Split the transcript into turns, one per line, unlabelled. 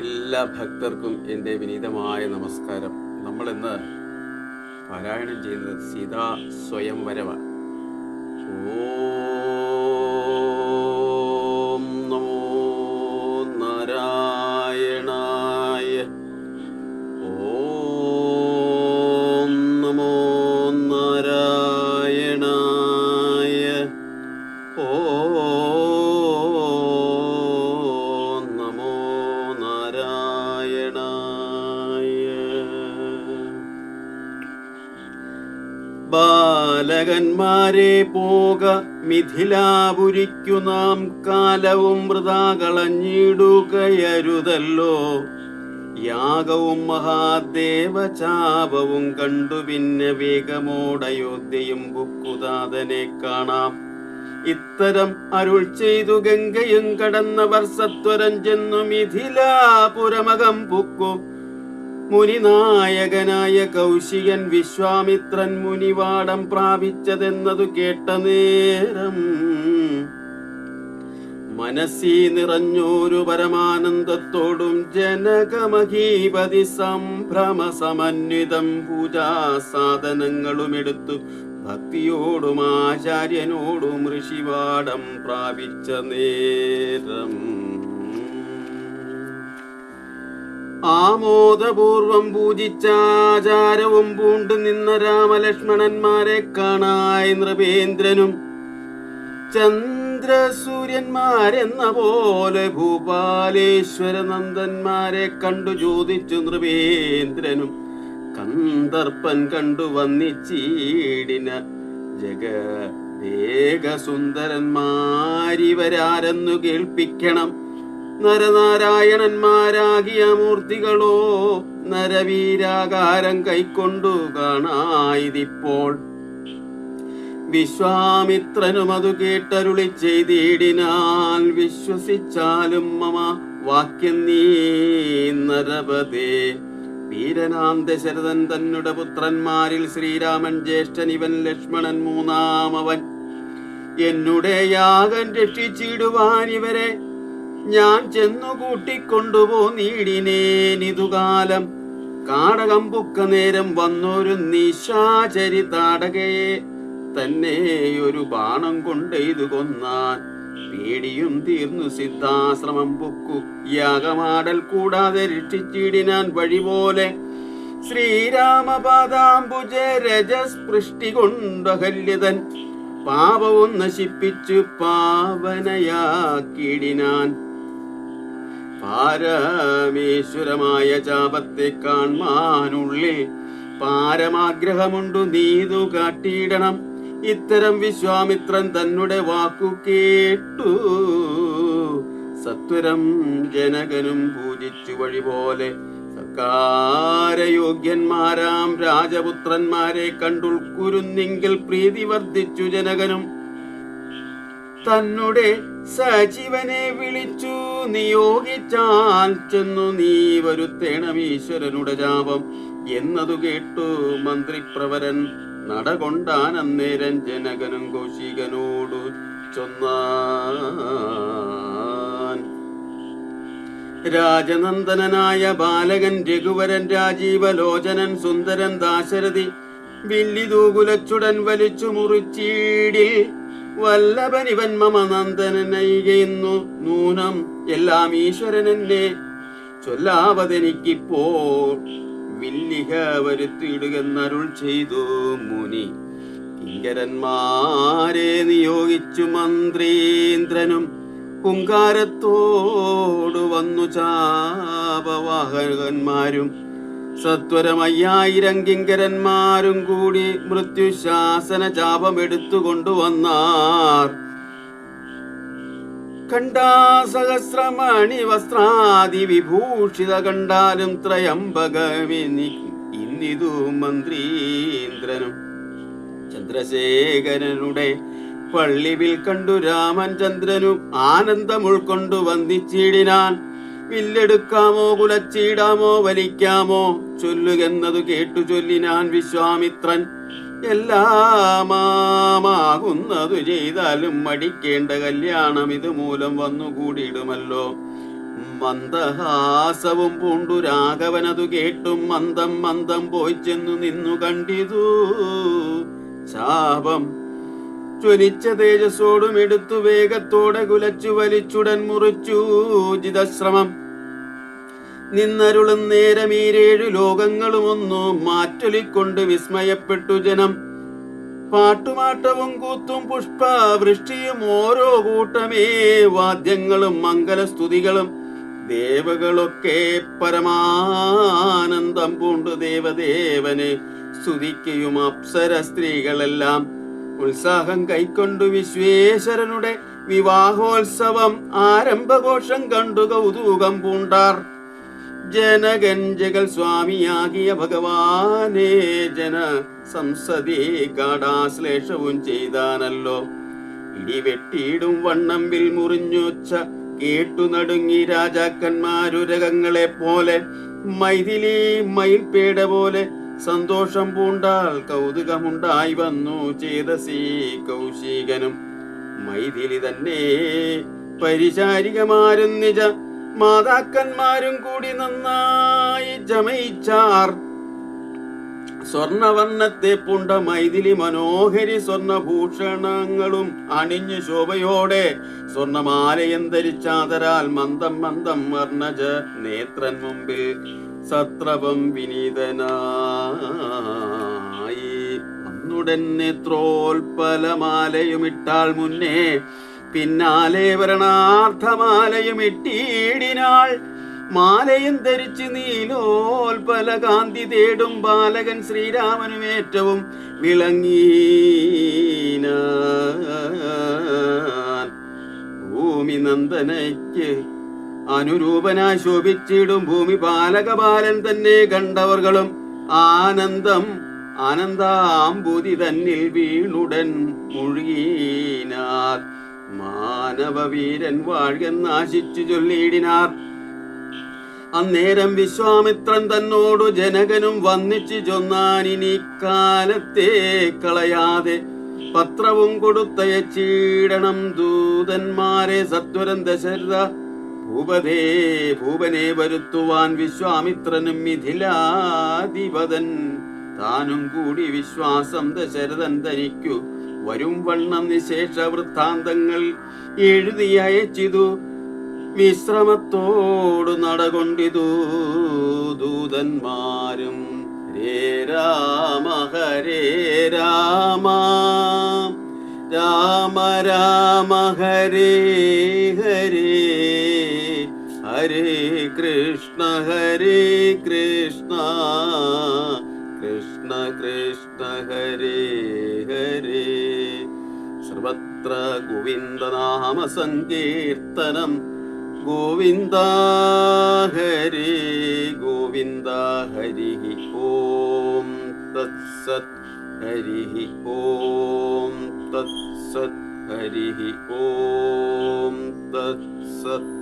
എല്ലാ ഭക്തർക്കും എന്റെ വിനീതമായ നമസ്കാരം. നമ്മൾ ഇന്ന് പാരായണം ചെയ്യുന്നത് സീതാ സ്വയംവരവ. ഓം ബാലകന്മാരെ പോക മിഥിലാപുരിക്കു നാം കാലവും വൃതാ കളഞ്ഞിടുകയരുതല്ലോ യാഗവും മഹാദേവചാപവും കണ്ടു പിന്നെ വേഗമോടയോധ്യയും ബുക്കുദാതനെ കാണാം. ഇത്തരം അരുൾ ചെയ്തു ഗംഗയും കടന്ന സത്വരം ചെന്നു മിഥിലാപുരമകം പുക്കു. മുനിനായകനായ കൗശികൻ വിശ്വാമിത്രൻ മുനിവാടം പ്രാപിച്ചതെന്നതു കേട്ട നേരം മനസ്സി നിറഞ്ഞോരു പരമാനന്ദത്തോടും ജനകമഹീപതി സംഭ്രമ സമന്വിതം പൂജാ സാധനങ്ങളും എടുത്തു ഭക്തിയോടും ആചാര്യനോടും ഋഷിവാടം പ്രാപിച്ച നേരം. ആമോദപൂർവം പൂജിച്ചാചാരവും പൂണ്ടു നിന്ന രാമലക്ഷ്മണന്മാരെ കാണായി നൃപേന്ദ്രനും. ചന്ദ്രസൂര്യന്മാരെന്ന പോലെ ഭൂപാലേശ്വര നന്ദന്മാരെ കണ്ടു ചോദിച്ചു നൃപേന്ദ്രനും. കന്ദർപ്പൻ കണ്ടു വന്നിച്ചീടിന ജഗദേകസുന്ദരന്മാരിവരാരെന്നു കേൾപ്പിക്കണം. നരനാരായണന്മാരാകിയ മൂർത്തികളോ നരവീരാകാരം കൈക്കൊണ്ടു കാണായതിപ്പോൾ. വിശ്വാമിത്രനും അത് കേട്ടരുളി ചെയ്തിടിനാൽ വിശ്വസിച്ചാലും മമ വാക്യം നീ നരപതേ. വീരനാം ദശരഥൻ തന്നുടെ പുത്രന്മാരിൽ ശ്രീരാമൻ ജ്യേഷ്ഠൻ ഇവൻ ലക്ഷ്മണൻ മൂന്നാമവൻ. എന്നുടെ യാഗം രക്ഷിച്ചിടുവാൻ ഇവരെ ഞാൻ ചെന്നു കൂട്ടിക്കൊണ്ടുപോന്നീടിനേനിതുകാലം കാടകം പുക്ക നേരം വന്നൊരു നിശാചരി താടകയെ തന്നെ ഒരു ബാണം കൊണ്ടെയ്തു കൊന്നാൻ പേടിയും തീർന്നു സിദ്ധാശ്രമം പൊക്കു. യാഗമാടൽ കൂടാതെ രക്ഷിച്ചിടിനാൻ വഴി പോലെ ശ്രീരാമപാദാംബുജ രജസ്പൃഷ്ടി കൊണ്ടഹല്യതൻ പാപവും നശിപ്പിച്ചു പാവനയാക്കിടിനാൻ. പാരമേശ്വരമായ ചാപത്തെ കാൺമാനുള്ളിൽ പാരമാഗ്രഹമുണ്ടു നീതു കാട്ടിയിടണം. ഇത്തരം വിശ്വാമിത്രൻ തന്നെ വാക്കു കേട്ടു. സത്വരം ജനകനും പൂജിച്ചു വഴി പോലെ സകാരയോഗ്യന്മാരാം രാജപുത്രന്മാരെ കണ്ടുൾക്കുരുന്നെങ്കിൽ പ്രീതി വർദ്ധിച്ചു ജനകനും. തന്നെ സജീവനെ വിളിച്ചു നിയോഗിച്ചാൽ ചെന്നു നീ വരുത്തേണം ഈശ്വരനുടെ ജാപം എന്നതു കേട്ടു മന്ത്രിപ്രവരൻ. നടകൊണ്ടാൻ അന്നേരം ജനകനും കൗശികനോടു ചൊന്നാൻ. രാജനന്ദനായ ബാലകൻ രഘുവരൻ രാജീവലോചനൻ സുന്ദരൻ ദാശരഥി വില്ലിതൂകുലച്ചുടൻ വലിച്ചു മുറിച്ചീടിൽ വല്ലഭൻ ഇവൻ മമ നന്ദനനയികയുന്നു നൂനം എല്ലാം ഈശ്വരൻ എന്നെ ചൊല്ലാവതെനിക്കിപ്പോൾ വില്ലിക വരുത്തിയിടുകെന്നരുൾ ചെയ്തു മുനി. കിങ്കരന്മാരെ നിയോഗിച്ചു മന്ത്രീന്ദ്രനും കുങ്കാരത്തോടു വന്നു ചാപവാഹകന്മാരും സത്വരമയ്യായിരം കിങ്കരന്മാരും കൂടി മൃത്യുശാസന ചാപം എടുത്തുകൊണ്ടുവന്നാർ കണ്ടാ സഹസ്രമണി വസ്ത്രാദി വിഭൂഷിത കണ്ടാലും ത്രയംബകമിനി ഇന്നിതു മന്ത്രീന്ദ്രനും. ചന്ദ്രശേഖരനുടെ പള്ളിവിൽ കണ്ടു രാമൻ ചന്ദ്രനും ആനന്ദം ഉൾക്കൊണ്ടു വന്ദിച്ചിടിനാൻ. വില്ലെടുക്കാമോ കുലച്ചിടാമോ വലിക്കാമോ? ചൊല്ലുകെന്നതു കേട്ടു ചൊല്ലി ചൊല്ലിനാൻ വിശ്വാമിത്രൻ. എല്ലാമാകുന്നതു ചെയ്താലും മടിക്കേണ്ട കല്യാണം ഇത് മൂലം വന്നുകൂടിയിടുമല്ലോ. മന്ദഹാസവും പൂണ്ടു രാഘവനതു കേട്ടും മന്ദം മന്ദം പോയി ചെന്നു നിന്നു കണ്ടിതു. ശാപം ജ്വലിച്ച തേജസ്സോടും എടുത്തു വേഗത്തോടെ കുലച്ചു വലിച്ചുടൻ മുറിച്ചു ജിതശ്രമം. നിന്നരുളും നേരം ഈരേഴു ലോകങ്ങളും ഒന്നു മാറ്റൊലിക്കൊണ്ട് വിസ്മയപ്പെട്ടു ജനം. പാട്ടുമാട്ടവും കൂത്തും പുഷ്പ വൃഷ്ടിയും ഓരോ കൂട്ടമേ വാദ്യങ്ങളും മംഗലസ്തുതികളും. ദേവകളൊക്കെ പരമാനന്ദം പൂണ്ടു ദേവദേവന് സ്തുതിക്കയും അപ്സര സ്ത്രീകളെല്ലാം. ഉത്സാഹം കൈക്കൊണ്ടു വിശ്വേശ്വരനുടെ വിവാഹോത്സവം ആരംഭഘോഷം കണ്ടു കൗതുകം പൂണ്ടാർ. ജനഗഞ്ചകൾ സ്വാമിയാകിയ ഭഗവാനേ ജന സംസതി കാടാശ്ലേഷവും ചെയ്താനല്ലോ. ഇടിവെട്ടിയിടും വണ്ണം വിൽ മുറിഞ്ഞൊച്ച കേട്ടു നടുങ്ങി രാജാക്കന്മാരുരകങ്ങളെ പോലെ മൈഥിലി മയിൽപേട പോലെ സന്തോഷം പൂണ്ടാൽ കൗതുകമുണ്ടായി വന്നു ചേതസി കൗശികനും. മൈഥിലി തന്നെ പരിചാരികമാരും നിജ മാതാക്കന്മാരും കൂടി നന്നായി ജമയിച്ചാർ. സ്വർണവർണത്തെ പൂണ്ട മൈഥിലി മനോഹരി സ്വർണഭൂഷണങ്ങളും അണിഞ്ഞു ശോഭയോടെ സ്വർണമാലയം ധരിച്ചാതരാൽ മന്ദം മന്ദം വർണജ നേത്രൻ മുമ്പിൽ സത്രപം വിനീതനായി. അന്നുടൻ നേത്രോൽപലമാലയുമിട്ടാൾ മുന്നേ പിന്നാലെ വരണാർത്ഥമാലയുമിട്ടീടിനാൾ. മാലയും ധരിച്ച് നീലോൽപല കാന്തി തേടും ബാലകൻ ശ്രീരാമനും ഏറ്റവും വിളങ്ങീന ഭൂമി നന്ദനയ്ക്ക് അനുരൂപനായി ശോഭിച്ചിടും ഭൂമി പാലകപാലൻ തന്നെ കണ്ടവർകളും. ആനന്ദം ആനന്ദാംബുതി തന്നിൽ വീണുടൻ മുഴുകിനാർ. മാനവവീരൻ നാശിച്ചു ചൊല്ലിയിടിനാർ. അന്നേരം വിശ്വാമിത്രൻ തന്നോടു ജനകനും വന്നിച്ചു ചൊന്നാനിനി കാലത്തെ കളയാതെ പത്രവും കൊടുത്തയച്ചീടണം ദൂതന്മാരെ സത്വരം ദശരഥ ഭൂപതേ ഭൂപനെ വരുത്തുവാൻ വിശ്വാമിത്രനും മിഥിലാധിപതൻ. താനും കൂടി വിശ്വാസം ദശരഥൻ ധരിക്കു. വരും വണ്ണം നിശേഷ വൃത്താന്തങ്ങൾ എഴുതി അയച്ചിതു. വിശ്രമത്തോടു നടകൊണ്ടിതു ദൂതന്മാരും. ഹരേ രാമ ഹരേ രാമ. രാമ രാമ ഹരേ ഹരേ. हरे कृष्ण हरे कृष्ण। कृष्ण कृष्ण हरे हरे। सर्वत्र गोविन्दनामसङ्कीर्तनं। गोविन्द हरे गोविन्द हरिः ॐ तत्सत् हरिः ॐ तत्सत् हरिः ॐ तत्सत्